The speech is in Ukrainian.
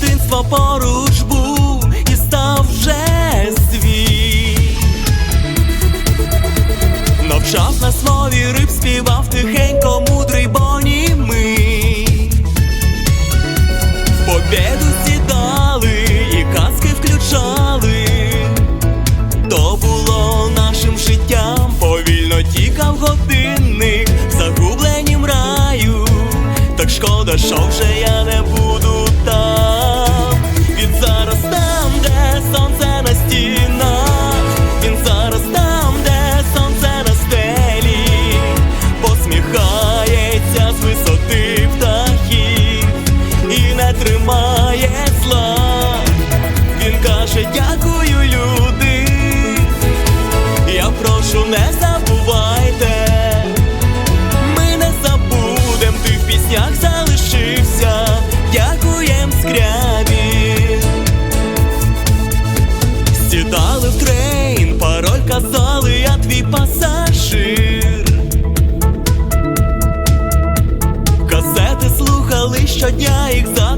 дитинства поруч був і став вже свій. Навчав на слові риб, співав тихенько, мудрий боні ми. Побіду сідали і казки включали. То було нашим життям, повільно тікав годинник, в загубленім раю, так шкода, що вже я не був. Алжир Казети слухали щодня їх за